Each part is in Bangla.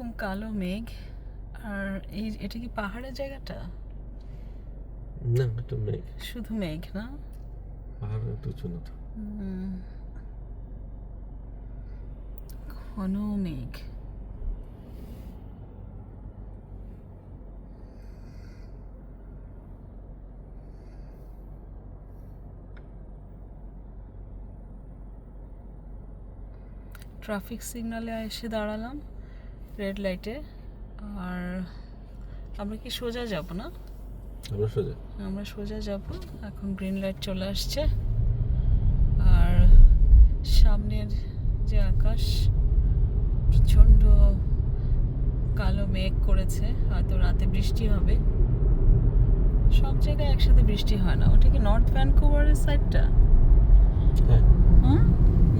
এরকম কালো মেঘ আর এই এটা কি পাহাড়ের জায়গাটা? না এটা মেঘ। শুধু মেঘ না? পাহাড় একটু উঁচু না তো। ঘন মেঘ। ট্রাফিক সিগনালে এসে দাঁড়ালাম। রেড লাইটে আর আমরা কি সোজা যাব না? আমরা সোজা। আমরা সোজা যাব এখন গ্রিন লাইট চলে আসছে। আর সামনের যে আকাশ প্রচণ্ড কালো মেঘ করেছে হয়তো রাতে বৃষ্টি হবে। সব জায়গায় একসাথে বৃষ্টি হয় না। ওটা কি নর্থ ভ্যানকুভারের সাইডটা হ্যাঁ। হ্যাঁ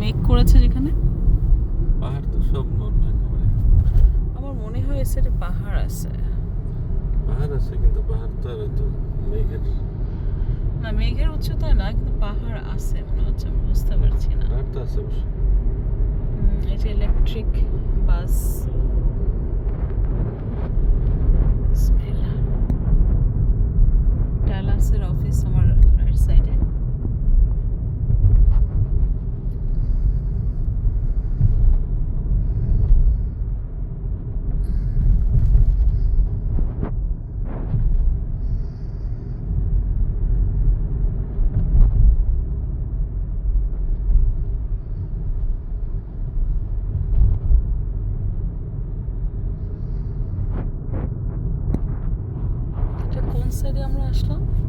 মেঘ করেছে যেখানে পাহাড় তো সব নর্থ ভ্যানকুভারে মনে পাহাড় আছে। পাহাড় আছে কিন্তু পাহাড় তো আর তো মেঘের না মেঘের উচ্চতায় না কিন্তু পাহাড় আছে মনে হচ্ছে আমি বুঝতে পারছি না। পাহাড় তো আছে অবশ্য। এটা ইলেকট্রিক বাস সাইডে আমরা আসলাম।